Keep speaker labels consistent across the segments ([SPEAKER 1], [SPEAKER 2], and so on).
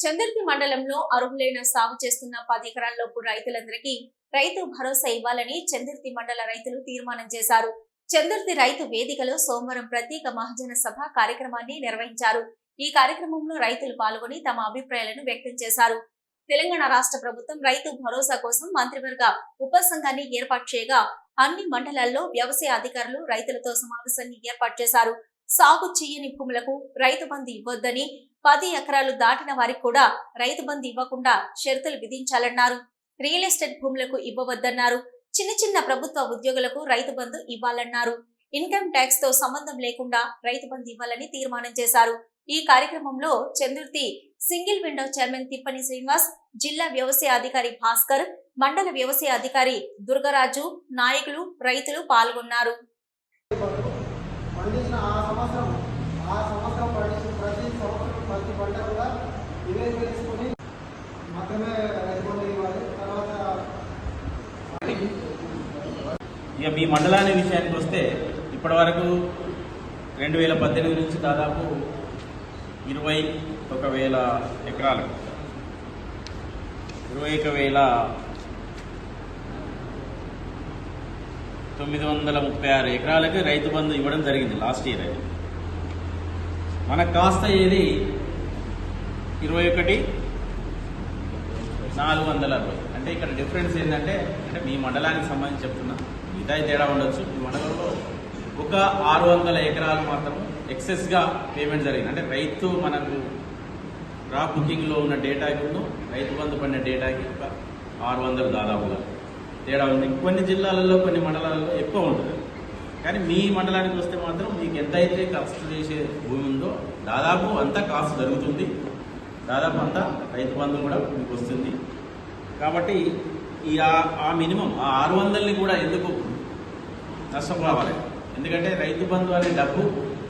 [SPEAKER 1] చంద్రతి మండలంలో అర్హులైన సాగు చేస్తున్న పది ఎకరాల్లోపు రైతులందరికీ రైతు భరోసా ఇవ్వాలని చందర్తి మండల రైతులు తీర్మానం చేశారు. చందర్తి రైతు వేదికలో సోమవారం ప్రత్యేక మహజన సభ కార్యక్రమాన్ని నిర్వహించారు. ఈ కార్యక్రమంలో రైతులు పాల్గొని తమ అభిప్రాయాలను వ్యక్తం చేశారు. తెలంగాణ రాష్ట్ర ప్రభుత్వం రైతు భరోసా కోసం మంత్రివర్గ ఉపసంఘాన్ని ఏర్పాటు చేయగా అన్ని మండలాల్లో వ్యవసాయ అధికారులు రైతులతో సమావేశాన్ని ఏర్పాటు చేశారు. సాగు చేయని భూములకు రైతు బంధు ఇవ్వొద్దని పది ఎకరాలు దాటిన వారికి కూడా రైతు బంధు ఇవ్వకుండా షరతులు విధించాలన్నారు. రియల్ ఎస్టేట్ భూములకు ఇవ్వవద్దన్నారు. చిన్న చిన్న ప్రభుత్వ ఉద్యోగులకు రైతు బంధు ఇవ్వాలన్నారు. ఇన్కమ్ ట్యాక్స్తో సంబంధం లేకుండా రైతు బంధు ఇవ్వాలని తీర్మానం చేశారు. ఈ కార్యక్రమంలో Chandurthi single window chairman Thippani Srinivas జిల్లా వ్యవసాయ అధికారి భాస్కర్ మండల వ్యవసాయ అధికారి దుర్గరాజు నాయకులు రైతులు పాల్గొన్నారు.
[SPEAKER 2] తీసుకొని మాత్రమే ఇవ్వాలి తర్వాత
[SPEAKER 3] ఇక మీ మండలాన్ని విషయానికి వస్తే ఇప్పటి వరకు రెండు వేల పద్దెనిమిది నుంచి దాదాపు ఇరవై ఒక వేల ఎకరాలు. ఇరవై ఒక వేల తొమ్మిది వందల ముప్పై ఆరు ఎకరాలకి రైతు బంధు ఇవ్వడం జరిగింది లాస్ట్ ఇయర్. అది మనకు కాస్త ఏది ఇరవై ఒకటి నాలుగు వందల అరవై. అంటే ఇక్కడ డిఫరెన్స్ ఏంటంటే అంటే మీ మండలానికి సంబంధించి చెప్తున్నా. మిగతా తేడా ఉండొచ్చు. మీ మండలంలో ఒక ఆరు వందల ఎకరాలు మాత్రం ఎక్సెస్గా పేమెంట్ జరిగింది. అంటే రైతు మనకు రా బుకింగ్లో ఉన్న డేటాకి రైతు బంధు పడిన డేటాకి ఒక ఆరు వందలు దాదాపుగా. తేడా ఉంది. కొన్ని జిల్లాలలో కొన్ని మండలాలలో ఎక్కువ ఉంటుంది. కానీ మీ మండలానికి వస్తే మాత్రం మీకు ఎంతైతే ఖర్చు చేసే భూమి ఉందో దాదాపు అంతా కాస్ట్ జరుగుతుంది. దాదాపు అంతా రైతు బంధు కూడా మీకు వస్తుంది. కాబట్టి ఈ ఆ- మినిమం ఆ ఆరు వందలని కూడా ఎందుకు నష్టపోవాలి? ఎందుకంటే రైతు బంధు అనే డబ్బు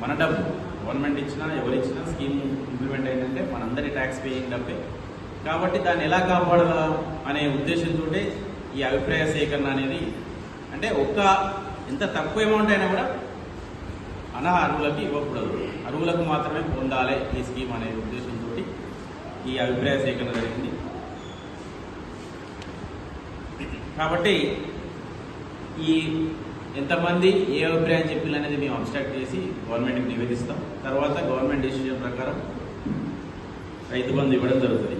[SPEAKER 3] మన డబ్బు. గవర్నమెంట్ ఇచ్చినా ఎవరిచ్చినా స్కీమ్ ఇంప్లిమెంట్ అయిందంటే మనందరి ట్యాక్స్ పేయింగ్ డబ్బే. కాబట్టి దాన్ని ఎలా కాపాడాలా అనే ఉద్దేశంతో ఈ అభిప్రాయ సేకరణ అనేది అంటే ఒక్క ఎంత తక్కువ అమౌంట్ అయినా కూడా అనర్హ అరువులకి ఇవ్వకూడదు. అరువులకు మాత్రమే పొందాలి ఈ స్కీమ్ అనే ఉద్దేశంతో ఈ అభిప్రాయ సేకరణ జరిగింది. కాబట్టి ఈ ఎంతమంది ఏ అభిప్రాయం చెప్పిన అనేది మేము అబ్స్ట్రాక్ట్ చేసి గవర్నమెంట్కి నివేదిస్తాం. తర్వాత గవర్నమెంట్ డెసిషన్ ప్రకారం రైతు బంధు ఇవ్వడం జరుగుతుంది.